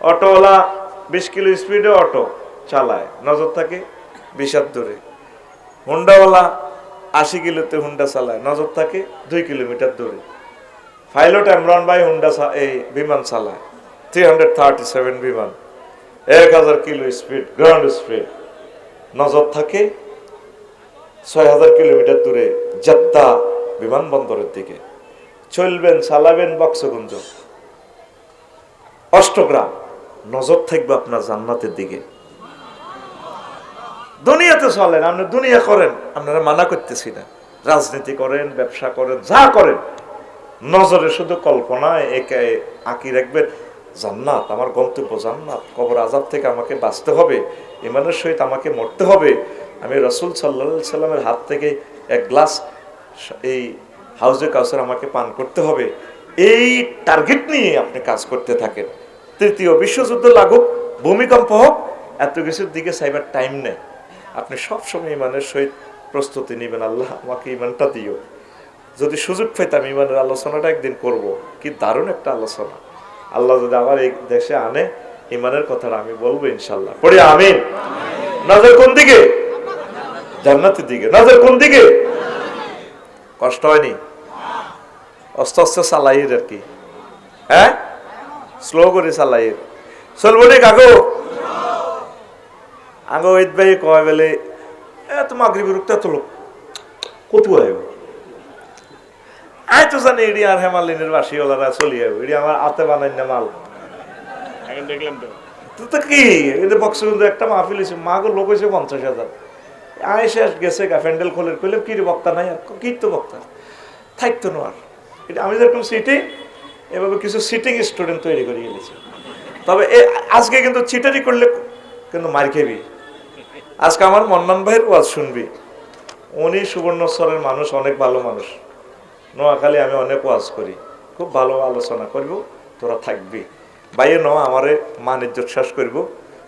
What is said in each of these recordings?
অটোওয়ালা বিশ কিলো স্পিডে অটো চালায়। নজর থাকে বিষাদ দূরে। হুন্ডাওয়ালা আশি কিলোতে হুন্ডা চালায়। নজর থাকে দুই কিলোমিটার দূরে। পাইলট এমরান ভাই হুন্ডা এই বিমান চালায়। থ্রি হান্ড্রেড থার্টি সেভেন বিমান। এক হাজার কিলো স্পিড গ্রাউন্ড স্পিড নজর থাকে ছয় হাজার কিলোমিটার দূরে জেদ্দা বিমানবন্দরের দিকে। চলবেন, চালাবেন বক্সগঞ্জ। অষ্টগ্রাম। নজর থাকবে আপনার জান্নাতের দিকে। দুনিয়াতে চলেন, আপনি দুনিয়া করেন, আপনারা মানা করতেছি না। রাজনীতি করেন, ব্যবসা করেন, যা করেন, নজরে শুধু কল্পনায় একে আঁকি রাখবেন। জান্নাত, আমার গন্তব্য জান্নাত, কবর আজাব থেকে আমাকে বাঁচতে হবে ইমানের সহিত আমাকে মরতে হবে। আমি রসুল সাল্লা সাল্লামের হাত থেকে এক গ্লাস এই হাউজে কাউসার আমাকে পান করতে হবে। এই টার্গেট নিয়ে আপনি কাজ করতে থাকেন। তৃতীয় বিশ্বযুদ্ধ লাগুক, ভূমিকম্প হোক, এত কিছুর দিকে সাইবার টাইম নেই। আপনি সবসময় ইমানের সহিত প্রস্তুতি নেবেন, আল্লাহ আমাকে ইমানটা দিও। যদি সুযোগ পেতাম ইমানের আলোচনাটা একদিন করব, কি দারুণ একটা আলোচনা। আল্লাহ যদি আমার এই দেশে আনে, ইমানের কথাটা আমি বলব ইনশাল্লাহ পড়ি, আমিন। নজর কোন দিকে? জান্নাতের দিকে। নজর কোন দিকে? কষ্ট হয়নি? অস্তে অস্তে চালাইয়ের আর কি। হ্যাঁ? স্লো করে চালাইয়ের চলবো নি কাকু। আগে ওই ভাই কয় বেলে এত মাগরি বিরক্ত এত লোক কত আইব আই তো জানি এডি আর হেমালিনের বাসিওয়ালারা চলি আইব এডি আমার আতে বানাই না মাল। এখন দেখলাম তো। তো তো কি? এটা বক্সবন্ধু একটা মাহফিল হয়েছে মাগো লোক হয়েছে পঞ্চাশ হাজার। আয় শেষ গেছে গা প্যান্ডেল খোলের কইলে কি রে বক্তা নাই? কি তো বক্তা? থাকতো না আর। এটা আমি যেরকম সিটি এভাবে কিছু সিটিং স্টুডেন্ট তৈরি করে গেলেছি তবে আজকে কিন্তু চিটারি করলে কিন্তু মার খেবি। আজকে আমার মন্নান ভাইয়ের ওয়াজ শুনবি। উনি সুবর্ণস্বরের মানুষ, অনেক ভালো মানুষ। নোয়াখালী আমি অনেক ওয়াজ করি। খুব ভালো আলোচনা করব, তোরা থাকবি। বাইরে ন আমারে মান ইজ্জত শ্বাস করব।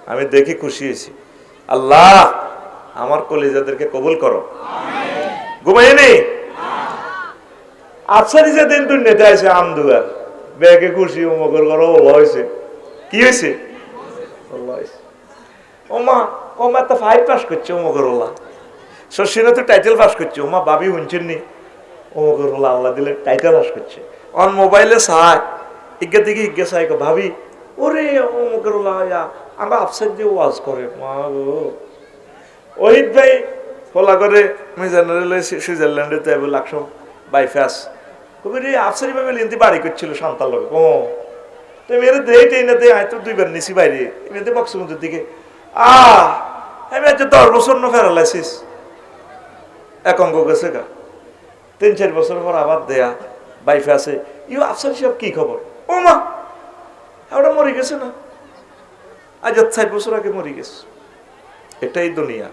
আমি দেখি খুশি হয়েছি। আল্লাহ, আমার কলিজাদেরকে কবুল করো। ঘুমাইনি আচ্ছা নিজে দিন তুই নেতা আছে আমদুয়ার। ব্যাগে খুশি অমুকের করো ওলা হয়েছে কি হয়েছে ওলা হয়েছে ওমা ওমা তো ফাইভ পাস করছে অমুকের ওলা। শশীরা তো টাইটেল পাস করছে। ওমা বাবি শুনছেন নি? অমুকের ওলা আল্লাহ দিলে টাইটেল পাস করছে। অন মোবাইলে সায়। ইজ্ঞা থেকে ইজ্ঞা কো, ভাবি ওরে অমুকের ওলা আমরা আফসার দিয়ে ওয়াজ করে। মা গো। ওহিদ ভাই ফলা করে আমি জেনারেলে সুইজারল্যান্ডে তো এবার লাকসম বাইফাস কবি রে আফসারি ভাবে লিন্তি বাড়ি করছিল সন্তান লোক ও তো মেরে দেই টেই না দেই আয় তো দুইবার নিছি বাইরে। এমনিতে বক্সবন্ধুর দিকে। আমি আজ দশ বছর নো ফেরালাইছিস এক অঙ্গ গেছে গা। তিন, চার বছর পর আবার দেয়া, বাইফে আছে। ইউ আফসার সাহেব কি খবর? ও মা ওটা মরে গেছে না? আজ ষাট বছর আগে মরে গেছে। এটাই দুনিয়া।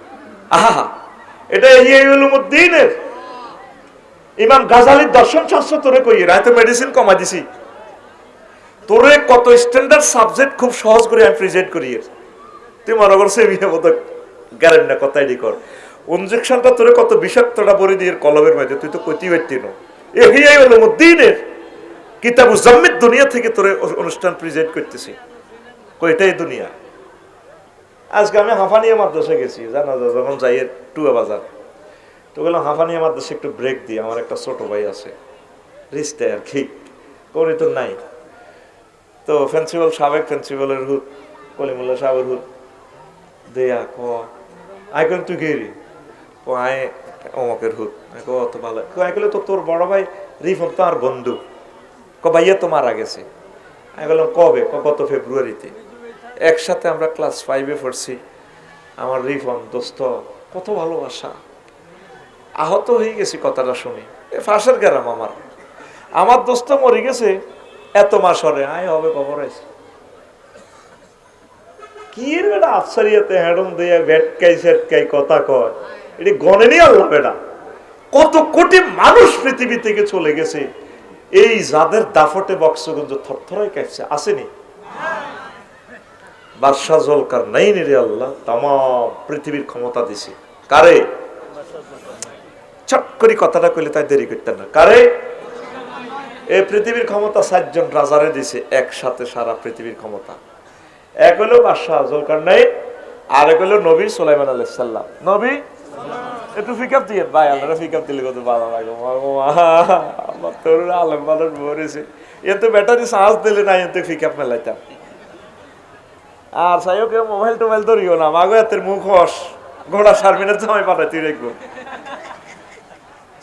আহা এটা ইউলুমুদ্দিনের ইমাম গাজালির দর্শন শাস্ত্র তোরে কইয়ে রায় তো মেডিসিন কমা দিছি। তোরে কত স্ট্যান্ডার্ড সাবজেক্ট খুব সহজ করে আমি প্রেজেন্ট করি। তুই মনে করছে বিয়ে মতো গ্যারেন না, কথাই কর। ইঞ্জেকশনটা তোরে কত বিষাক্তটা বলে দিয়ে কলমের মধ্যে, তুই তো কইতেই পারতি না। এই উলুমুদ্দিনের কিতাব জাম্মিদ দুনিয়া থেকে তোরে অনুষ্ঠান প্রেজেন্ট করতেছি। কইটাই দুনিয়া? আজকে আমি হাঁফানিয়া মাদ্রাসা গেছি জানা যখন যাই টুয়া বাজার। তো বললাম আমার মাদ্রাসা একটু ব্রেক দিই, আমার একটা ছোট ভাই আছে। রিস্তে আর কি, করি তো নাই। তো প্রিন্সিপাল সাবেক প্রিন্সিপালের হুদ কলিমুল্লাহ সাহেবের হুদ দেয়া ক আই কেন তুই গেরি ক, আয়। অমকের হুদ কো, অত ভালো। আই কলে তো তোর বড় ভাই রিফন তো আর বন্ধু। ক, ভাইয়া তো মারা গেছে। আমি বললাম, কবে? ক, গত ফেব্রুয়ারিতে। একসাথে আমরা ক্লাস ফাইভে পড়ছি। আমার রিফন, দোস্ত, কত ভালোবাসা। আহত হয়ে গেছি কথাটা শুনি। এ ফাঁসের গ্রাম আমার। আমার দোস্ত মরে গেছে, এত মাস হরে আয়, হবে খবর আছে। কি বেটা আফসারিয়াতে হ্যাডম দিয়ে, ভেটকাই সেটকাই কথা কয়? এটি গণেনি আল্লাহ বেটা। কত কোটি মানুষ পৃথিবী থেকে চলে গেছে। এই যাদের দাফটে বক্সগঞ্জ থরথরাই কাটছে আসেনি? বাদশাহ জলকার নাই রে আল্লাহ তাম পৃথিবীর ক্ষমতা দিছে। কারে? চট করে কথাটা কইলে তাই দেরি করতেন না। কারে? এই পৃথিবীর ক্ষমতা সাতজন রাজারে দিছে, একসাথে সারা পৃথিবীর ক্ষমতা। এক হলো বাদশাহ জলকার নাই আর এক হলো নবী সুলাইমান আলাইসাল্লাম নবী? একটু পিকআপ দিয়ে, ভাই, আপনারা পিকআপ দিলে কত ভালো লাগে। আমার তরুণ আলম মানুষ ভরেছে এ তো ব্যাটারি চার্জ দিলে না এতে পিকআপ মেলাইতাম। আর সাইও কেউ মোবাইল টোবাইল ধরিও না। মাগো, এতের মুখ হস। ঘোড়া সারমিনের জামাই পাঠাই তুই রেখবো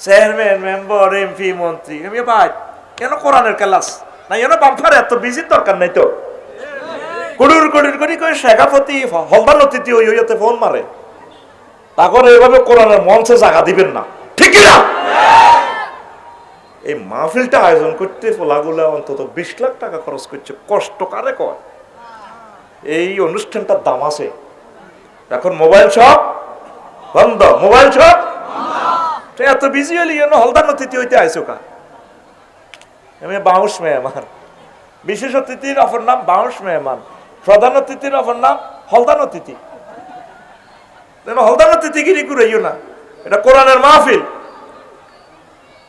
চেয়ারম্যান, মেম্বার, এমপি, মন্ত্রী। আমি ভাই, কেন কোরআনের ক্লাস? না এনে বাম্পার এত বিজির দরকার নাই তো? কুড়ুর কুড়ুর করি কই, শেখাপতি হলদার অতিথি ওই ওইতে ফোন মারে। তারপরে এভাবে কোরআনের মঞ্চে জায়গা দিবেন না। ঠিক না এই মাহফিলটা আয়োজন করতে ফোলাগুলা অন্তত বিশ লাখ টাকা খরচ করছে। কষ্ট কারে কয়? এই অনুষ্ঠানটার দাম আছে। এখন মোবাইল শপ বন্ধ। মোবাইল শপ এত বিজি হলি কেন হলদার অতিথি হইতে আইসো কা? আমি বাউস মেহমান। বিশেষ অতিথির অপর নাম বাউস মেহমান। প্রধান অতিথির অপর নাম হলদান অতিথি। হলদান অতিথি গিরি ঘুরাইও না। এটা কোরআনের মাহফিল।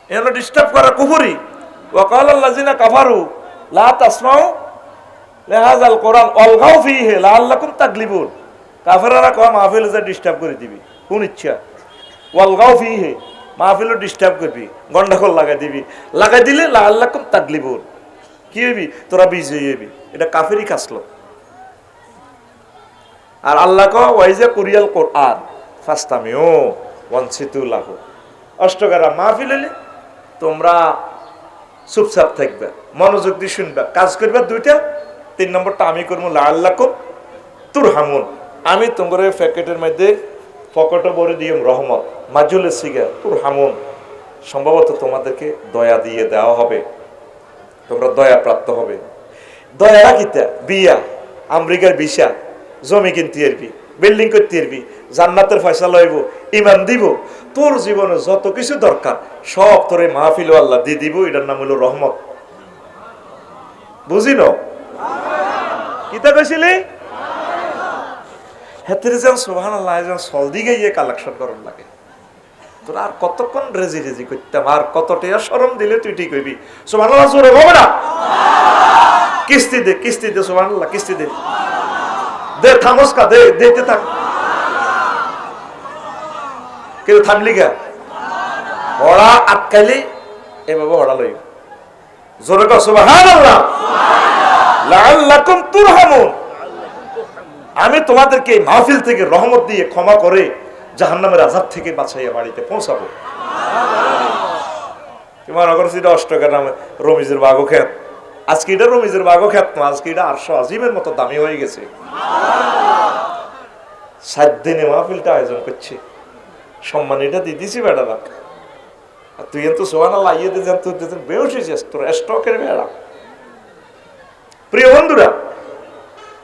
এন ডিস্টার্ব করা কুফুরি। ওয়াকাল আল্লাযিনা কাফারু, লা তাসমাউ লেহাজাল কোরআন অলগাও ফিহে, লাআল্লাকুম তাগলিবুন। কাফেরারা কয়, মাহফিল যে ডিস্টার্ব করে দিবি, কোন ইচ্ছা? ওয়ালগাও ফিহে। মাহফিলও ডিস্টার্ব করবি গন্ডাকল লাগাই দিবি। লাগাই দিলে লাআল্লাকুম তাগলিবুন কি হবি তোরা বিজয়ী হবি এটা কাফেরই কাসলো আর আল্লাহ ওয়াইজে কুরিয়াল কোরআন ফাস্তামিও ওয়ানসিতুল্লাহ অষ্টকারা মাহফিল হলে তোমরা চুপচাপ থাকবে, মনোযোগ দিয়ে শুনবে। কাজ করবে দুইটা, তিন নম্বরটা আমি করব লাল্লাকুম তুর হামুন আমি তোমার প্যাকেটের মধ্যে পকেটে ভরে দিও রহমত, মাজুলের সিগা তুর হামুন। সম্ভবত তোমাদেরকে দয়া দিয়ে দেওয়া হবে। তোমরা দয়া প্রাপ্ত হবে। দয়া কিতা? বিয়া আমেরিকার বিশা জমি কিনতে এরবি বিল্ডিং করতে এরবি জান্নাতের ফয়সালা হইব, ইমান দিব, তোর জীবনে যত কিছু দরকার, সব তোরে মাহফিল আল্লাহ দিয়ে দিব, এটার নাম হলো রহমত। বুঝি ন কিতা কইছিলি? হেতের যেন সোহান আল্লাহ যেন সল দিকে গিয়ে কালেকশন করার লাগে। তোর আর কতক্ষণ রেজি রেজি করতাম, আর কত টেয়া সরম দিলে তুই ঠিক হইবি? সোহান আল্লাহ জোরে হবে না? কিস্তি দে কিস্তি দে সোহান আল্লাহ কিস্তি দে। দে, থামস কা, দে দিতে থাক কেউ থামলি গা হড়া আটকাইলি, এভাবে হড়া লইব। জোরে কর সুবহানাল্লাহ। লাআল্লাকুম তুরহামুন। আমি তোমাদেরকে এই মাহফিল থেকে রহমত দিয়ে ক্ষমা করে জাহান্নামের আজাব থেকে বাঁচাইয়া বাড়িতে পৌঁছাবো। এটা মাহফিলটা আয়োজন করছে। সম্মান এটা দিয়ে দিছি আর তুই তো সোহানা তুই তোর বেড়া। প্রিয় বন্ধুরা